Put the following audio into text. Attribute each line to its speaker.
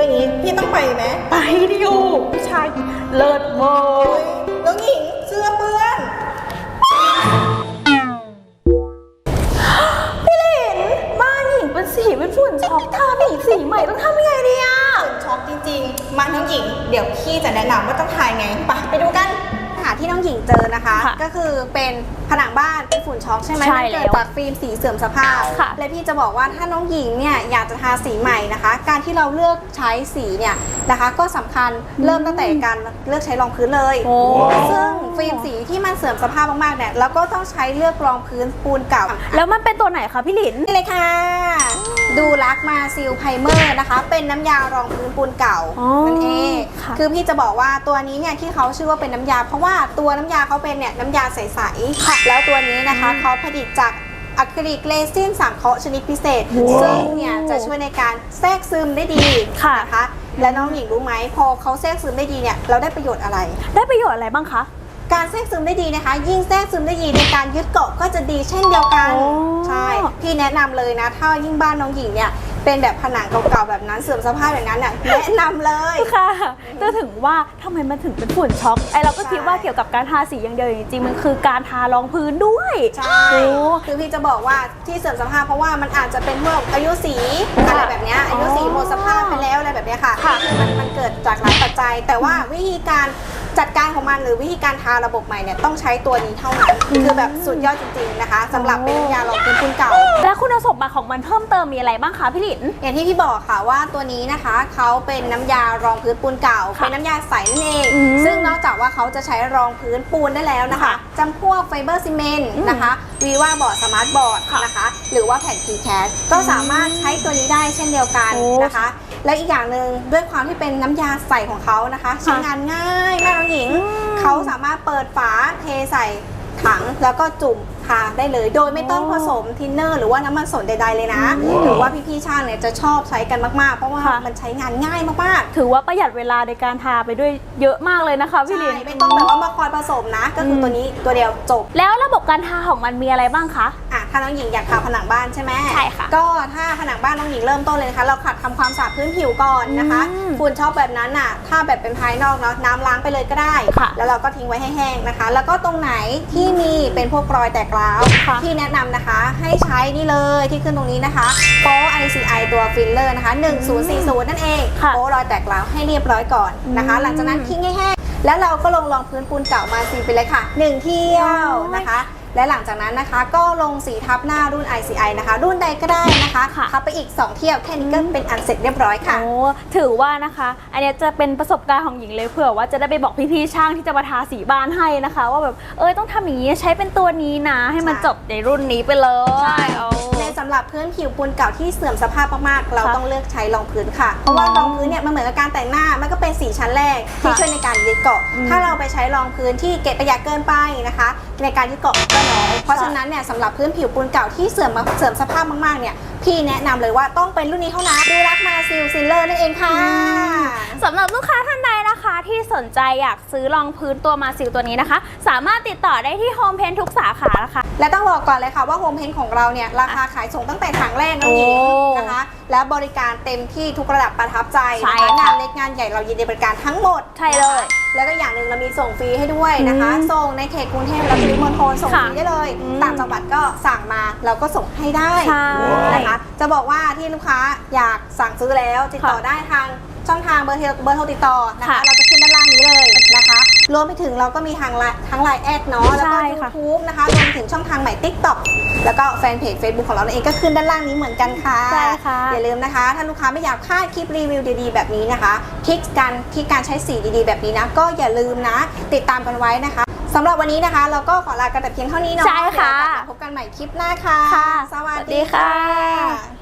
Speaker 1: ตัวอย่างนี้พี่ต้องไปไหม
Speaker 2: ไปดิโอผู้ชายเลิศเวอ
Speaker 1: โอ๊
Speaker 2: ร์
Speaker 1: ยน้องหญิงเสื้อเปื้อน
Speaker 2: พี่หลินบ้านหญิงเป็นสีเป็นฝุ่นช็อกทาไปอีกสีใหม่ต้องทำยังไงดีอะ
Speaker 1: ช็อกจริงๆ มาน้องหญิง เดี๋ยวพี่จะแนะนำว่าต้องทายไงไปไปดูกัน
Speaker 3: ปัญหาที่น้องหญิงเจอนะคะ
Speaker 2: ค่ะ
Speaker 3: ก็คือเป็นผนังบ้านเป็นฝุ่นช็อกใช่ไหม
Speaker 2: ใช่
Speaker 3: มันเกิด
Speaker 2: แล้ว
Speaker 3: จากฟิล์มสีเสื่อมสภาพ
Speaker 2: ค่ะ
Speaker 3: และพี่จะบอกว่าถ้าน้องหญิงเนี่ยอยากจะทาสีใหม่นะคะ การที่เราเลือกใช้สีเนี่ยนะคะ ก็สำคัญเริ่มตั้งแต่การเลือกใช้รองพื้นเลย
Speaker 2: โอ้
Speaker 3: ซึ่งฟิล์มสีที่มันเสื่อมสภาพมากๆเนี่ยเราก็ต้องใช้เลือกรองพื้นปูนเก่า
Speaker 2: แล้วมันเป็นตัวไหนคะพี่หลิน
Speaker 3: นี่เลยค่ะ ดูรักมาซิลไพเมอร์นะคะ เป็นน้ำยารองพื้นปูนเก่า
Speaker 2: อ๋อ
Speaker 3: นั่นเอง
Speaker 2: ค่ะ
Speaker 3: คือพี่จะบอกว่าตัวนี้เนี่ยที่เขาชื่อว่าเป็นน้ำยา เพราะว่าตัวน้ำยาเขาเป็นเนี่ยน้ำยาใสๆแล้วตัวนี้นะคะเขาผลิตจากอะคริลิกเรซินสังเคราะห์ชนิดพิเศษ ซึ่งเนี่ยจะช่วยในการแทรกซึมได้ดี
Speaker 2: ค่ะ
Speaker 3: นะคะและน้องหญิงรู้ไหมพอเขาแทรกซึมได้ดีเนี่ยเราได้ประโยชน์อะไร
Speaker 2: ได้ประโยชน์อะไรบ้างคะ
Speaker 3: การแทรกซึมได้ดีนะคะ ยิ่งแทรกซึมได้ดีในการยึดเกาะก็จะดีเช่นเดียวกัน
Speaker 2: โอ้
Speaker 3: ใช่ พี่แนะนำเลยนะ ถ้ายิ่งบ้านน้องหญิงเนี่ย เป็นแบบผนังเก่าๆแบบนั้นเสื่อมสภาพแบบนั้นน่ะแนะนำเลย
Speaker 2: ค่ะจะถึงว่าทำไมมันถึงเป็นฝุ่นช็อกไอเราก็คิด
Speaker 3: ใช่
Speaker 2: ว่าเกี่ยวกับการทาสีอย่างเดียวจริงๆมันคือการทารองพื้นด้วย
Speaker 3: ใช่
Speaker 2: โอ้
Speaker 3: คือพี่จะบอกว่าที่เสื่อมสภาพเพราะว่ามันอาจจะเป็นพวกอายุสีอะไรแบบเนี้ยอายุสีหมดสภาพไปแล้วอะไรแบบเนี้ยค่ะ
Speaker 2: ค่ะ
Speaker 3: มันมันเกิดจากหลายปัจจัย แต่ว่าวิธีการ จัดการของมันหรือวิธีการทาระบบใหม่เนี่ยต้องใช้ตัวนี้เท่านั้น คือแบบสุดยอดจริงๆนะคะสำหรับเป็นน้ำยารองพื้นปูนเก่า
Speaker 2: และคุณสมบัติของมันเพิ่มเติมมีอะไรบ้างคะพี่หลิน
Speaker 3: อย่างที่พี่บอกค่ะว่าตัวนี้นะคะเขาเป็นน้ำยารองพื้นปูนเก่า
Speaker 2: ค่ะ
Speaker 3: เป็นน้ำยาใสนั่นเอง
Speaker 2: อืม
Speaker 3: ซึ่งนอกจากว่าเขาจะใช้รองพื้นปูนได้แล้วนะคะ
Speaker 2: ค่ะ
Speaker 3: จำพวกไฟเบอร์ซีเมนต์
Speaker 2: อืม
Speaker 3: นะคะวีว่าบอร์ดสมาร์ทบอร์ด
Speaker 2: ค่ะ
Speaker 3: นะคะ หรือว่าแผ่น p c a s ก็สามารถใช้ตัวนี้ได้เช่นเดียวกัน
Speaker 2: โอ้
Speaker 3: นะคะ และอีกอย่างหนึ่งด้วยความที่เป็นน้ำยาใสของเขานะคะใช้งานง่ายมากน้องหญิง
Speaker 2: อืม
Speaker 3: เขาสามารถเปิดฝาเทใส่ถังแล้วก็จุ่มทาได้เลย โดยไม่ต้องผสมทินเนอร์หรือว่าน้ำมันสนใดๆเลยนะหรือว่าพี่ๆช่างเนี่ยจะชอบใช้กันมากๆ เพราะว่า
Speaker 2: ค่ะ
Speaker 3: มันใช้งานง่ายมากๆ
Speaker 2: ถือว่าประหยัดเวลาในการทาไปด้วยเยอะมากเลยนะคะพี่หลิน
Speaker 3: ใช่ไม่ต้องแบบว่ามาคอยผสมนะ ก็คืออ
Speaker 2: ม
Speaker 3: ตัวนี้ตัวเดียวจบ
Speaker 2: แล้วระบบการทาของมันมีอะไรบ้างคะ
Speaker 3: อะ ถ้าน้องหญิงอยากทาผนังบ้านใช่ไหม
Speaker 2: ใช่ค่ะ
Speaker 3: ก็ถ้าผนังบ้านน้องหญิงเริ่มต้นเลยนะคะ เราขัดทำความสะอาดพื้นผิวก่อนนะคะ
Speaker 2: อืม
Speaker 3: ฝุ่นชอบแบบนั้นน่ะ ถ้าแบบเป็นภายนอกเนาะน้ำล้างไปเลยก็ได้
Speaker 2: ค่ะ
Speaker 3: แล้วเราก็ทิ้งไว้ให้แห้งนะคะ แล้วก็ตรงไหนที่มีเป็นพวกรอยแตกร้าว
Speaker 2: ค่ะ
Speaker 3: ที่แนะนำนะคะ ให้ใช้นี่เลยที่ขึ้นตรงนี้นะคะโป๊ ICI ตัวฟิลเลอร์นะคะ1040นั่นเอง
Speaker 2: ค่ะ
Speaker 3: โป๊รอยแตกร้าวให้เรียบร้อยก่อนนะคะ
Speaker 2: อืม
Speaker 3: หลังจากนั้นทิ้งให้แห้งแล้วเราก็ลงรองพื้นปูนเก่ามาสีไปเลยค่ะ1เที่ยวนะคะ และหลังจากนั้นนะคะ ก็ลงสีทับหน้ารุ่น ICI นะคะ รุ่นใดก็ได้นะคะ
Speaker 2: ค่ะ
Speaker 3: ทับไปอีก 2 เที่ยวแค่นี้ก็เป็นอันเสร็จเรียบร้อยค่ะ
Speaker 2: โอ้ถือว่านะคะ อันเนี้ยจะเป็นประสบการณ์ของหญิงเลยเผื่อว่าจะได้ไปบอกพี่ๆช่างที่จะมาทาสีบ้านให้นะคะ ว่าแบบเออต้องทำอย่างนี้ใช้เป็นตัวนี้นะ ให้มัน
Speaker 3: ใช่
Speaker 2: จบในรุ่นนี้ไปเลย
Speaker 3: ใช่
Speaker 2: เอา
Speaker 3: ใน สำหรับพื้นผิวปูนเก่าที่เสื่อมสภาพมากๆ เรา
Speaker 2: ค่ะ
Speaker 3: ต้องเลือกใช้รองพื้นค่ะ เพราะว่ารองพื้นเนี่ยมันเหมือนกับการแต่งหน้า มันก็เป็นสีชั้นแรกที่
Speaker 2: ค่ะ
Speaker 3: ช่วยในการยึดเกาะ
Speaker 2: อืม
Speaker 3: ถ้าเราไปใช้รองพื้นที่เกะประหยัดเกินไปนะคะ ในการยึดเกาะก็น้อย เพราะฉะนั้นเนี่ยสำหรับพื้นผิวปูนเก่าที่เสื่อมมาเสื่อมสภาพมากๆเนี่ยพี่แนะนำเลยว่าต้องเป็นรุ่นนี้เท่านั้นดูรักมาซิลซิลเลอร์นั่นเองค่ะ
Speaker 2: สำหรับลูกค้า ท่านใดนะคะที่สนใจอยากซื้อรองพื้นตัวมาซิลตัวนี้นะคะ สามารถติดต่อได้ที่โฮมเพนทุกสาขานะคะ
Speaker 3: และต้องบอกก่อนเลยค่ะว่าโฮมเพนของเราเนี่ย ราคาขายส่งตั้งแต่ถังแรกน้องหญิง
Speaker 2: โอ้
Speaker 3: นะคะ และบริการเต็มที่ทุกระดับประทับใจ
Speaker 2: ใช่
Speaker 3: นะคะ
Speaker 2: ค่ะ
Speaker 3: งานเล็กงานใหญ่เรายินดีบริการทั้งหมด
Speaker 2: ใช่เลย
Speaker 3: แล้วก็อย่างหนึ่งเรามีส่งฟรีให้ด้วยนะคะ
Speaker 2: อืม
Speaker 3: ส่งในเขตกรุงเทพและปริมณฑลส่งฟ
Speaker 2: ค่ะ
Speaker 3: รีได้เลย
Speaker 2: อืม
Speaker 3: ต่างจังหวัดก็สั่งมาเราก็ส่งให้ได้
Speaker 2: ใช่
Speaker 3: นะคะ จะบอกว่าที่ลูกค้าอยากสั่งซื้อแล้วติดต่อ
Speaker 2: ค่ะ
Speaker 3: ได้ทางช่องทางเบอร์โทรเบอร์โทรติดต่อนะคะ
Speaker 2: ค่ะ
Speaker 3: เราจะขึ้ นด้านล่างนี้เลยนะคะ รวมไปถึงเราก็มีทางไลน์ทั้งไลน์แอดเนาะแล้วก็
Speaker 2: ใช่ค่ะ
Speaker 3: YouTube นะคะ รวมไปถึงช่องทางใหม่ TikTok แล้วก็แฟนเพจ Facebook ของเรานั่นเองก็ขึ้นด้านล่างนี้เหมือนกันค่ะ
Speaker 2: ใช่ค่ะ
Speaker 3: อย่าลืมนะคะ ถ้าลูกค้าไม่อยากพลาดคลิปรีวิวดีๆ แบบนี้นะคะทริคการที่การใช้สีดีๆ แบบนี้นะ ก็อย่าลืมนะ ติดตามกันไว้นะคะสำหรับวันนี้นะคะ เราก็ขอลากันแต่เพียงเท่านี้เนาะ
Speaker 2: ใช่ค่ะ
Speaker 3: เดี๋ยวเรากลับมาพบกันใหม่คลิปหน้าค่ะ
Speaker 2: ค่ะ
Speaker 3: สวัส
Speaker 2: สวัสดี
Speaker 3: ดี
Speaker 2: ค่ะ
Speaker 3: ค่ะ